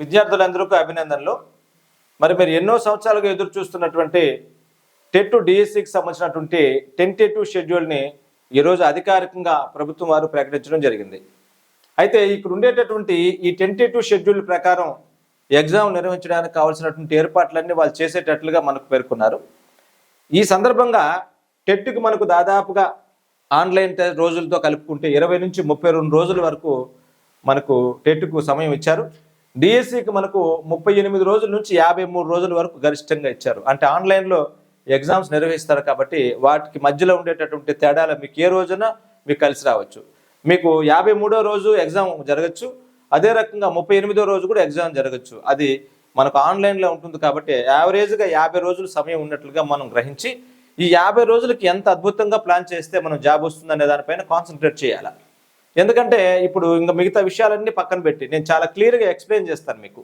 విద్యార్థులందరికీ అభినందనలు. మరి మీరు ఎన్నో సంవత్సరాలుగా ఎదురు చూస్తున్నటువంటి టెట్ డిఎస్సికి సంబంధించినటువంటి టెంటేటివ్ షెడ్యూల్ని ఈరోజు అధికారికంగా ప్రభుత్వం వారు ప్రకటించడం జరిగింది. అయితే ఇక్కడ ఉండేటటువంటి ఈ టెంటేటివ్ షెడ్యూల్ ప్రకారం ఎగ్జామ్ నిర్వహించడానికి కావాల్సినటువంటి ఏర్పాట్లన్నీ వాళ్ళు చేసేటట్లుగా మనకు పేర్కొన్నారు. ఈ సందర్భంగా టెట్కి మనకు దాదాపుగా ఆన్లైన్ రోజులతో కలుపుకుంటే ఇరవై నుంచి ముప్పై రెండు రోజుల వరకు మనకు టెట్కు సమయం ఇచ్చారు. డిఎస్సికి మనకు ముప్పై ఎనిమిది రోజుల నుంచి యాభై మూడు రోజుల వరకు గరిష్టంగా ఇచ్చారు. అంటే ఆన్లైన్లో ఎగ్జామ్స్ నిర్వహిస్తారు కాబట్టి వాటికి మధ్యలో ఉండేటటువంటి తేడాలు మీకు ఏ రోజున మీకు కలిసి రావచ్చు. మీకు యాభై మూడో రోజు ఎగ్జామ్ జరగచ్చు. అదే రకంగా ముప్పై ఎనిమిదో రోజు కూడా ఎగ్జామ్ జరగచ్చు. అది మనకు ఆన్లైన్లో ఉంటుంది కాబట్టి యావరేజ్గా యాభై రోజులు సమయం ఉన్నట్లుగా మనం గ్రహించి ఈ యాభై రోజులకి ఎంత అద్భుతంగా ప్లాన్ చేస్తే మనం జాబ్ వస్తుందనే దానిపైన కాన్సన్ట్రేట్ చేయాలి? ఎందుకంటే ఇప్పుడు ఇంకా మిగతా విషయాలన్నీ పక్కన పెట్టి నేను చాలా క్లియర్గా ఎక్స్ప్లెయిన్ చేస్తాను మీకు.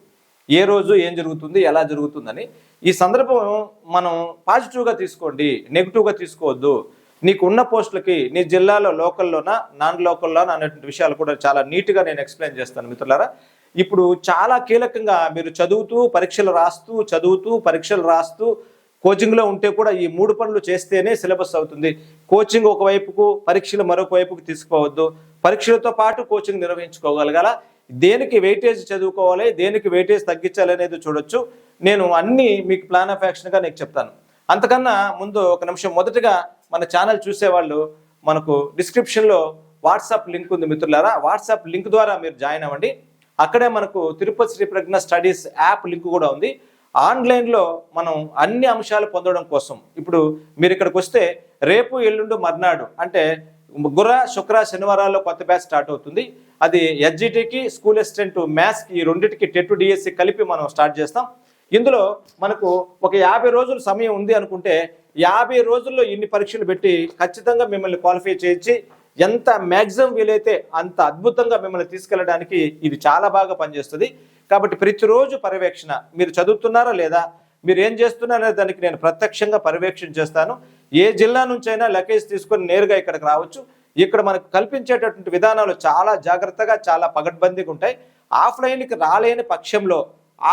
ఏ రోజు ఏం జరుగుతుంది ఎలా జరుగుతుందని. ఈ సందర్భం మనం పాజిటివ్గా తీసుకోండి నెగిటివ్గా తీసుకోవద్దు. నీకు ఉన్న పోస్టులకి నీ జిల్లాలో లోకల్లోనా నాన్ లోకల్లోనా అనేటువంటి విషయాలు కూడా చాలా నీట్గా నేను ఎక్స్ప్లెయిన్ చేస్తాను మిత్రులారా. ఇప్పుడు చాలా కీలకంగా మీరు చదువుతూ పరీక్షలు రాస్తూ చదువుతూ పరీక్షలు రాస్తూ కోచింగ్లో ఉంటే కూడా ఈ మూడు పనులు చేస్తేనే సిలబస్ అవుతుంది. కోచింగ్ ఒకవైపుకు పరీక్షలు మరొక వైపుకు తీసుకోవద్దు పరీక్షలతో పాటు కోచింగ్ నిర్వహించుకోగలగాల. దేనికి వెయిటేజ్ చదువుకోవాలి దేనికి వెయిటేజ్ తగ్గించాలి అనేది చూడొచ్చు. నేను అన్నీ మీకు ప్లాన్ ఆఫ్ యాక్షన్గా నీకు చెప్తాను. అంతకన్నా ముందు ఒక నిమిషం మొదటగా మన ఛానల్ చూసేవాళ్ళు మనకు డిస్క్రిప్షన్లో వాట్సాప్ లింక్ ఉంది మిత్రులారా. వాట్సాప్ లింక్ ద్వారా మీరు జాయిన్ అవ్వండి. అక్కడే మనకు Tirupati Shri Pragna studies app link కూడా ఉంది. ఆన్లైన్లో మనం అన్ని అంశాలు పొందడం కోసం ఇప్పుడు మీరు ఇక్కడికి వస్తే రేపు ఎల్లుండు మర్నాడు అంటే గుర్ర శుక్ర శనివారాల్లో కొత్త బ్యాచ్ స్టార్ట్ అవుతుంది. అది ఎస్జిటికి స్కూల్ అసిస్టెంట్ మ్యాథ్స్కి ఈ రెండింటికి టెట్ డిఎస్సి కలిపి మనం స్టార్ట్ చేస్తాం. ఇందులో మనకు ఒక యాభై రోజులు సమయం ఉంది అనుకుంటే యాభై రోజుల్లో ఇన్ని పరీక్షలు పెట్టి ఖచ్చితంగా మిమ్మల్ని క్వాలిఫై చేయించి ఎంత మ్యాక్సిమం వీలైతే అంత అద్భుతంగా మిమ్మల్ని తీసుకెళ్ళడానికి ఇది చాలా బాగా పనిచేస్తుంది. కాబట్టి ప్రతిరోజు పర్యవేక్షణ మీరు చదువుతున్నారా లేదా మీరు ఏం చేస్తున్నారనే దానికి నేను ప్రత్యక్షంగా పర్యవేక్షణ చేస్తాను. ఏ జిల్లా నుంచైనా లగేజ్ తీసుకొని నేరుగా ఇక్కడికి రావచ్చు. ఇక్కడ మనకు కల్పించేటటువంటి విధానాలు చాలా జాగ్రత్తగా చాలా పగడ్బందీగా ఉంటాయి. ఆఫ్లైన్కి రాలేని పక్షంలో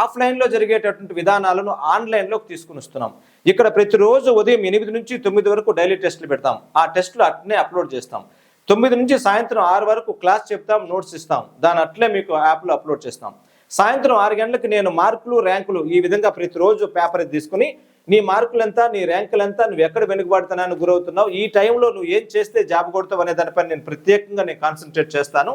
ఆఫ్లైన్లో జరిగేటటువంటి విధానాలను ఆన్లైన్లోకి తీసుకుని వస్తున్నాం. ఇక్కడ ప్రతిరోజు ఉదయం ఎనిమిది నుంచి తొమ్మిది వరకు డైలీ టెస్టులు పెడతాం. ఆ టెస్టులు అట్నే అప్లోడ్ చేస్తాం. తొమ్మిది నుంచి సాయంత్రం ఆరు వరకు క్లాస్ చెప్తాం నోట్స్ ఇస్తాం. దాని అట్లే మీకు యాప్లో అప్లోడ్ చేస్తాం. సాయంత్రం ఆరు గంటలకు నేను మార్కులు ర్యాంకులు ఈ విధంగా ప్రతిరోజు పేపర్ తీసుకుని నీ మార్కులు ఎంత నీ ర్యాంకులు ఎంత నువ్వు ఎక్కడ వెనుకబడుతున్నాను గురవుతున్నావు? ఈ టైంలో నువ్వు ఏం చేస్తే జాబ్ కొడతావు అనే దానిపై నేను ప్రత్యేకంగా నేను కాన్సన్ట్రేట్ చేస్తాను.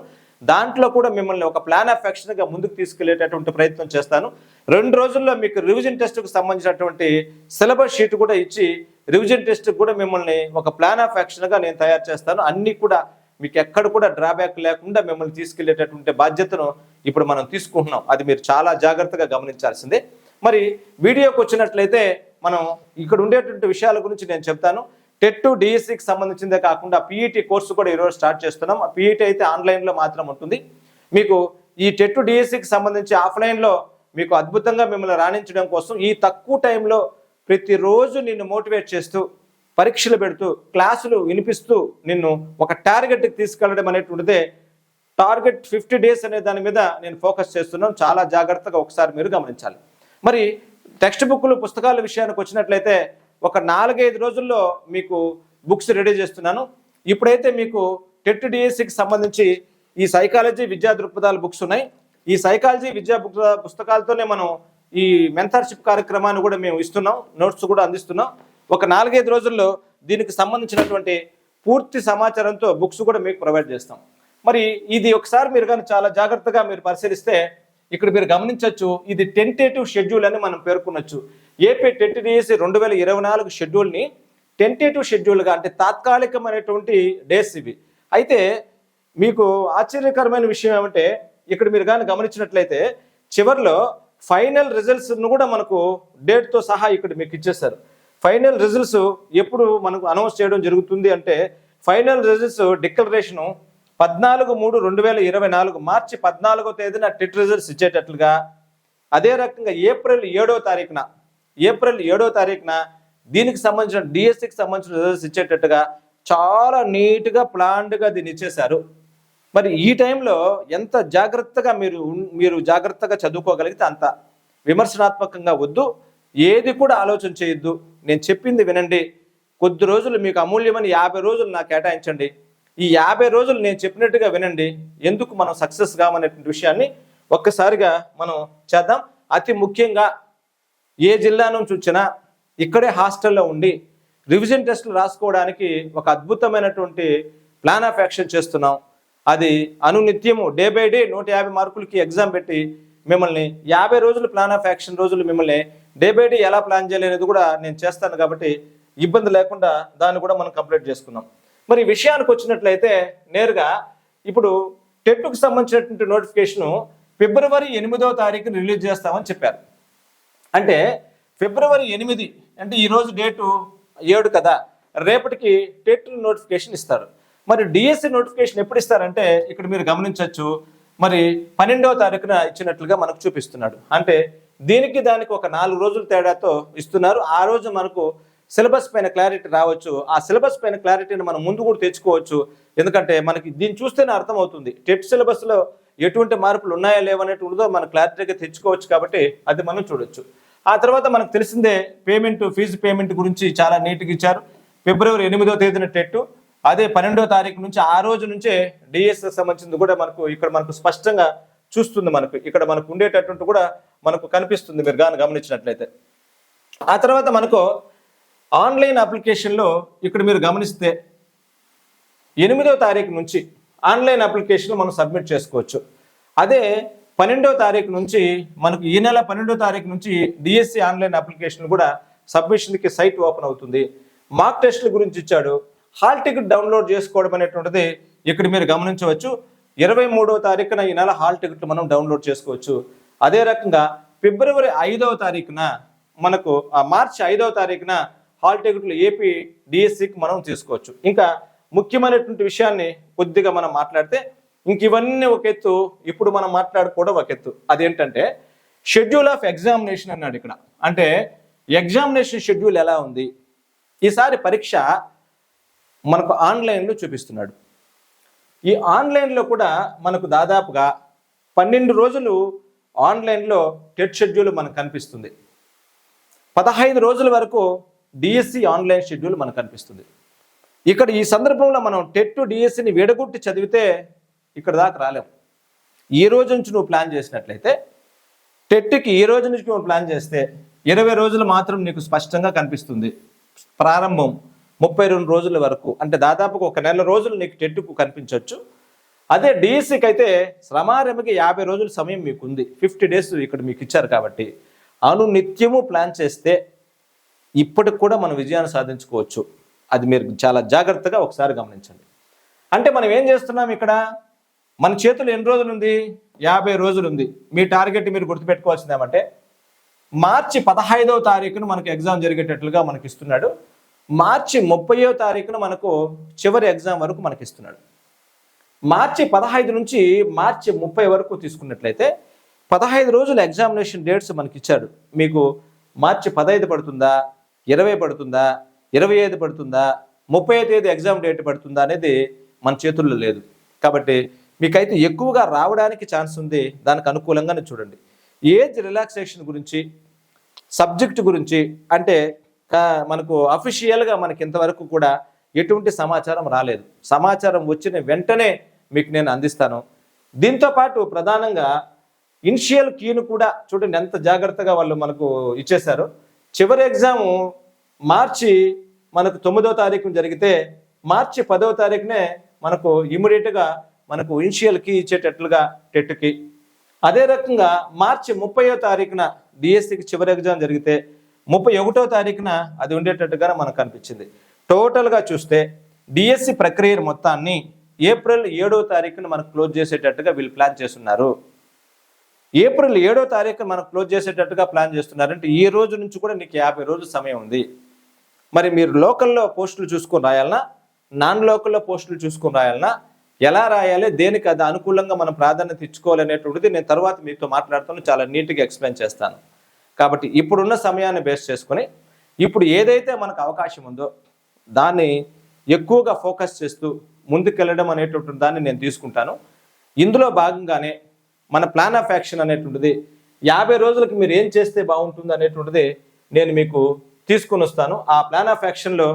దాంట్లో కూడా మిమ్మల్ని ఒక ప్లాన్ ఆఫ్ యాక్షన్గా ముందుకు తీసుకెళ్ళేటటువంటి ప్రయత్నం చేస్తాను. రెండు రోజుల్లో మీకు రివిజన్ టెస్ట్కు సంబంధించినటువంటి సిలబస్ షీట్ కూడా ఇచ్చి రివిజన్ టెస్ట్ కూడా మిమ్మల్ని ఒక ప్లాన్ ఆఫ్ యాక్షన్గా నేను తయారు చేస్తాను. అన్నీ కూడా మీకు ఎక్కడ కూడా డ్రాబ్యాక్ లేకుండా మిమ్మల్ని తీసుకెళ్ళేటటువంటి బాధ్యతను ఇప్పుడు మనం తీసుకుంటున్నాం. అది మీరు చాలా జాగ్రత్తగా గమనించాల్సిందే. మరి వీడియోకి వచ్చినట్లయితే మనం ఇక్కడ ఉండేటువంటి విషయాల గురించి నేను చెప్తాను. టెట్ డిఎస్సికి సంబంధించిందే కాకుండా పీఈటీ కోర్సు కూడా ఈరోజు స్టార్ట్ చేస్తున్నాం. పీఈటీ అయితే ఆన్లైన్లో మాత్రం ఉంటుంది. మీకు ఈ టెట్ డిఎస్సికి సంబంధించి ఆఫ్లైన్లో మీకు అద్భుతంగా మిమ్మల్ని రాణించడం కోసం ఈ తక్కువ టైంలో ప్రతిరోజు నిన్ను మోటివేట్ చేస్తూ పరీక్షలు పెడుతూ క్లాసులు వినిపిస్తూ నిన్ను ఒక టార్గెట్కి తీసుకెళ్ళడం అనేటువంటిదే టార్గెట్ ఫిఫ్టీ డేస్ అనే దాని మీద నేను ఫోకస్ చేస్తున్నాను. చాలా జాగ్రత్తగా ఒకసారి మీరు గమనించాలి. మరి టెక్స్ట్ బుక్లు పుస్తకాల విషయానికి వచ్చినట్లయితే ఒక నాలుగైదు రోజుల్లో మీకు బుక్స్ రెడీ చేస్తున్నాను. ఇప్పుడైతే మీకు టెట్ డిఎస్సికి సంబంధించి ఈ సైకాలజీ విద్యా దృక్పథాల బుక్స్ ఉన్నాయి. ఈ సైకాలజీ విద్యా బుక్ పుస్తకాలతోనే మనం ఈ మెంటర్షిప్ కార్యక్రమాన్ని కూడా మేము ఇస్తున్నాం. నోట్స్ కూడా అందిస్తున్నాం. ఒక నాలుగైదు రోజుల్లో దీనికి సంబంధించినటువంటి పూర్తి సమాచారంతో బుక్స్ కూడా మీకు ప్రొవైడ్ చేస్తాం. మరి ఇది ఒకసారి మీరు కానీ చాలా జాగ్రత్తగా మీరు పరిశీలిస్తే ఇక్కడ మీరు గమనించవచ్చు ఇది టెంటేటివ్ షెడ్యూల్ అని మనం పేర్కొనొచ్చు. ఏపీ టెట్ డిఎస్సి రెండు వేల ఇరవై నాలుగు షెడ్యూల్ని టెంటేటివ్ షెడ్యూల్గా అంటే తాత్కాలికమైనటువంటి డేస్ ఇవి. అయితే మీకు ఆశ్చర్యకరమైన విషయం ఏమంటే ఇక్కడ మీరు కానీ గమనించినట్లయితే చివరిలో ఫైనల్ రిజల్ట్స్ను కూడా మనకు డేట్తో సహా ఇక్కడ మీకు ఇచ్చేస్తారు ఫైనల్ రిజల్ట్స్ ఎప్పుడు మనకు అనౌన్స్ చేయడం జరుగుతుంది అంటే ఫైనల్ రిజల్ట్స్ డిక్లరేషను పద్నాలుగు మూడు రెండు వేల ఇరవై నాలుగు మార్చి పద్నాలుగో తేదీన టెట్ రిజల్ట్స్ ఇచ్చేటట్లుగా. అదే రకంగా ఏప్రిల్ ఏడో తారీఖున ఏప్రిల్ ఏడో తారీఖున దీనికి సంబంధించిన డిఎస్సికి సంబంధించిన రిజల్ట్స్ ఇచ్చేటట్టుగా చాలా నీట్గా ప్లాన్డ్గా దీన్ని ఇచ్చేశారు. మరి ఈ టైంలో ఎంత జాగ్రత్తగా మీరు మీరు జాగ్రత్తగా చదువుకోగలిగితే అంత విమర్శనాత్మకంగా వద్దు. ఏది కూడా ఆలోచన చేయొద్దు. నేను చెప్పింది వినండి. కొద్ది రోజులు మీకు అమూల్యమైన యాభై రోజులు నాకు కేటాయించండి. ఈ యాభై రోజులు నేను చెప్పినట్టుగా వినండి ఎందుకు మనం సక్సెస్ కావనేటువంటి విషయాన్ని ఒక్కసారిగా మనం చేద్దాం. అతి ముఖ్యంగా ఏ జిల్లా నుంచి వచ్చినా ఇక్కడే హాస్టల్లో ఉండి రివిజన్ టెస్టులు రాసుకోవడానికి ఒక అద్భుతమైనటువంటి ప్లాన్ ఆఫ్ యాక్షన్ చేస్తున్నాం. అది అనునిత్యము డే బై డే నూట యాభై మార్కులకి ఎగ్జామ్ పెట్టి మిమ్మల్ని యాభై రోజులు ప్లాన్ ఆఫ్ యాక్షన్ రోజులు మిమ్మల్ని డే బై డే ఎలా ప్లాన్ చేయాలి అనేది కూడా నేను చేస్తాను కాబట్టి ఇబ్బంది లేకుండా దాన్ని కూడా మనం కంప్లీట్ చేసుకుందాం మరి విషయానికి వచ్చినట్లయితే నేరుగా ఇప్పుడు టెట్కు సంబంధించినటువంటి నోటిఫికేషను ఫిబ్రవరి ఎనిమిదో తారీఖున రిలీజ్ చేస్తామని చెప్పారు. అంటే ఫిబ్రవరి ఎనిమిది అంటే ఈరోజు డేటు ఏడు కదా రేపటికి టెట్ నోటిఫికేషన్ ఇస్తారు. మరి డిఎస్సి నోటిఫికేషన్ ఎప్పుడు ఇస్తారంటే ఇక్కడ మీరు గమనించవచ్చు. మరి పన్నెండవ తారీఖున ఇచ్చినట్లుగా మనకు చూపిస్తున్నాడు. అంటే దీనికి దానికి ఒక నాలుగు రోజుల తేడాతో ఇస్తున్నారు. ఆ రోజు మనకు సిలబస్ పైన క్లారిటీ రావచ్చు. ఆ సిలబస్ పైన క్లారిటీని మనం ముందు కూడా తెచ్చుకోవచ్చు. ఎందుకంటే మనకి దీన్ని చూస్తేనే అర్థమవుతుంది. టెట్ సిలబస్లో ఎటువంటి మార్పులు ఉన్నాయా లేవనేటువంటిదో మనం క్లారిటీగా తెచ్చుకోవచ్చు కాబట్టి అది మనం చూడొచ్చు. ఆ తర్వాత మనకు తెలిసిందే పేమెంట్ ఫీజు పేమెంట్ గురించి చాలా నీట్గా ఇచ్చారు. ఫిబ్రవరి ఎనిమిదో తేదీన టెట్ అదే పన్నెండో తారీఖు నుంచి ఆ రోజు నుంచే డిఎస్ సంబంధించింది కూడా మనకు ఇక్కడ మనకు స్పష్టంగా చూస్తుంది మనకు. ఇక్కడ మనకు ఉండేటటువంటి కూడా మనకు కనిపిస్తుంది. మీరు కానీ గమనించినట్లయితే. ఆ తర్వాత మనకు ఆన్లైన్ అప్లికేషన్లో ఇక్కడ మీరు గమనిస్తే ఎనిమిదో తారీఖు నుంచి ఆన్లైన్ అప్లికేషన్ మనం సబ్మిట్ చేసుకోవచ్చు. అదే పన్నెండో తారీఖు నుంచి మనకు ఈ నెల పన్నెండో తారీఖు నుంచి డిఎస్సి ఆన్లైన్ అప్లికేషన్ కూడా సబ్మిషన్కి సైట్ ఓపెన్ అవుతుంది. మార్క్ టెస్ట్ల గురించి ఇచ్చాడు. హాల్ టికెట్ డౌన్లోడ్ చేసుకోవడం అనేటువంటిది ఇక్కడ మీరు గమనించవచ్చు. ఇరవై మూడో తారీఖున ఈ నెల హాల్ టికెట్లు మనం డౌన్లోడ్ చేసుకోవచ్చు. అదే రకంగా ఫిబ్రవరి ఐదవ తారీఖున మనకు ఆ మార్చి ఐదవ తారీఖున హాల్ టికెట్లు ఏపీ డిఎస్సికి మనం తీసుకోవచ్చు. ఇంకా ముఖ్యమైనటువంటి విషయాన్ని కొద్దిగా మనం మాట్లాడితే ఇంక ఇవన్నీ ఒక ఎత్తు ఇప్పుడు మనం మాట్లాడుకోవడం ఒక ఎత్తు. అదేంటంటే షెడ్యూల్ ఆఫ్ ఎగ్జామినేషన్ అన్నాడు ఇక్కడ. అంటే ఎగ్జామినేషన్ షెడ్యూల్ ఎలా ఉంది? ఈసారి పరీక్ష మనకు ఆన్లైన్లో చూపిస్తున్నాడు. ఈ ఆన్లైన్లో కూడా మనకు దాదాపుగా పన్నెండు రోజులు ఆన్లైన్లో టెట్ షెడ్యూల్ మనకు కనిపిస్తుంది. పదహైదు రోజుల వరకు డిఎస్సి ఆన్లైన్ షెడ్యూల్ మనకు కనిపిస్తుంది. ఇక్కడ ఈ సందర్భంలో మనం టెట్ డిఎస్సిని విడగొట్టి చదివితే ఇక్కడ దాకా రాలేం. ఈ రోజు నుంచి నువ్వు ప్లాన్ చేసినట్లయితే టెట్కి ఈ రోజు నుంచి నువ్వు ప్లాన్ చేస్తే ఇరవై రోజులు మాత్రం నీకు స్పష్టంగా కనిపిస్తుంది. ప్రారంభం ముప్పై రెండు రోజుల వరకు. అంటే దాదాపుగా ఒక నెల రోజులు నీకు టెట్కు కనిపించవచ్చు అదే డిఎస్సికి అయితే శ్రమారమికి యాభై రోజుల సమయం మీకు ఉంది ఫిఫ్టీ డేస్ ఇక్కడ మీకు ఇచ్చారు కాబట్టి. అను నిత్యము ప్లాన్ చేస్తే ఇప్పటికి కూడా మనం విజయాన్ని సాధించుకోవచ్చు. అది మీరు చాలా జాగ్రత్తగా ఒకసారి గమనించండి. అంటే మనం ఏం చేస్తున్నాం ఇక్కడ? మన చేతులు ఎన్ని రోజులు ఉంది యాభై రోజులు ఉంది మీ టార్గెట్ మీరు గుర్తుపెట్టుకోవాల్సింది ఏమంటే మార్చి పదహైదవ తారీఖున మనకు ఎగ్జామ్ జరిగేటట్లుగా మనకి ఇస్తున్నాడు మార్చి ముప్పయో తారీఖున మనకు చివరి ఎగ్జామ్ వరకు మనకి ఇస్తున్నాడు మార్చి పదహైదు నుంచి మార్చి ముప్పై వరకు తీసుకున్నట్లయితే పదహైదు రోజుల ఎగ్జామినేషన్ డేట్స్ మనకి ఇచ్చాడు మీకు మార్చి పదహైదు పడుతుందా? ఇరవై పడుతుందా? ఇరవై ఐదు పడుతుందా? ముప్పై తేదీ ఎగ్జామ్ డేట్ పడుతుందా అనేది మన చేతుల్లో లేదు. కాబట్టి మీకైతే ఎక్కువగా రావడానికి ఛాన్స్ ఉంది. దానికి అనుకూలంగానే చూడండి. ఏజ్ రిలాక్సేషన్ గురించి సబ్జెక్ట్ గురించి అంటే మనకు అఫీషియల్గా మనకి ఇంతవరకు కూడా ఎటువంటి సమాచారం రాలేదు. సమాచారం వచ్చిన వెంటనే మీకు నేను అందిస్తాను. దీంతో పాటు ప్రధానంగా ఇనిషియల్ కీను కూడా చూడండి ఎంత జాగ్రత్తగా వాళ్ళు మనకు ఇచ్చేశారు. చివరి ఎగ్జాము మార్చి మనకు తొమ్మిదో తారీఖున జరిగితే మార్చి పదవ తారీఖునే మనకు ఇమీడియట్గా మనకు ఇన్షియల్ కీ ఇచ్చేటట్లుగా టెట్కి అదే రకంగా మార్చి ముప్పయో తారీఖున డిఎస్సికి చివరి ఎగ్జామ్ జరిగితే ముప్పై ఒకటో తారీఖున అది ఉండేటట్టుగా మనకు కనిపించింది టోటల్గా చూస్తే డిఎస్సి ప్రక్రియ మొత్తాన్ని ఏప్రిల్ ఏడో తారీఖున మనకు క్లోజ్ చేసేటట్టుగా వీళ్ళు ప్లాన్ చేస్తున్నారు. ఏప్రిల్ ఏడో తారీఖు మనం క్లోజ్ చేసేటట్టుగా ప్లాన్ చేస్తున్నారంటే ఈ రోజు నుంచి కూడా నీకు యాభై రోజుల సమయం ఉంది. మరి మీరు లోకల్లో పోస్టులు చూసుకొని రాయాలన్నా నాన్ లోకల్లో పోస్టులు చూసుకొని రాయాలన్నా ఎలా రాయాలి? దేనికి అది అనుకూలంగా మనం ప్రాధాన్యత ఇచ్చుకోవాలనేటువంటిది నేను తర్వాత మీతో మాట్లాడుతాను. చాలా నీట్గా ఎక్స్ప్లెయిన్ చేస్తాను. కాబట్టి ఇప్పుడున్న సమయాన్ని బేస్ చేసుకొని ఇప్పుడు ఏదైతే మనకు అవకాశం ఉందో దాన్ని ఎక్కువగా ఫోకస్ చేస్తూ ముందుకెళ్ళడం అనేటువంటి దాన్ని నేను తీసుకుంటాను. ఇందులో భాగంగానే మన ప్లాన్ ఆఫ్ యాక్షన్ అనేటువంటిది యాభై రోజులకు మీరు ఏం చేస్తే బాగుంటుంది అనేటువంటిది నేను మీకు తీసుకుని వస్తాను. ఆ ప్లాన్ ఆఫ్ యాక్షన్లో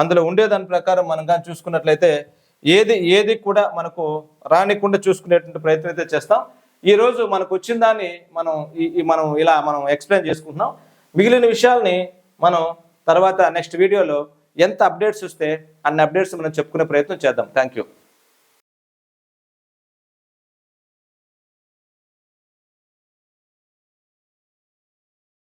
అందులో ఉండేదాని ప్రకారం మనం కానీ చూసుకున్నట్లయితే ఏది ఏది కూడా మనకు రానికుండా చూసుకునేటువంటి ప్రయత్నం అయితే చేస్తాం. ఈ రోజు మనకు వచ్చిన దాన్ని మనం ఈ మనం ఇలా మనం ఎక్స్ప్లెయిన్ చేసుకుంటున్నాం. మిగిలిన విషయాల్ని మనం తర్వాత నెక్స్ట్ వీడియోలో ఎంత అప్డేట్స్ వస్తే అన్ని అప్డేట్స్ మనం చెప్పుకునే ప్రయత్నం చేద్దాం. Thank you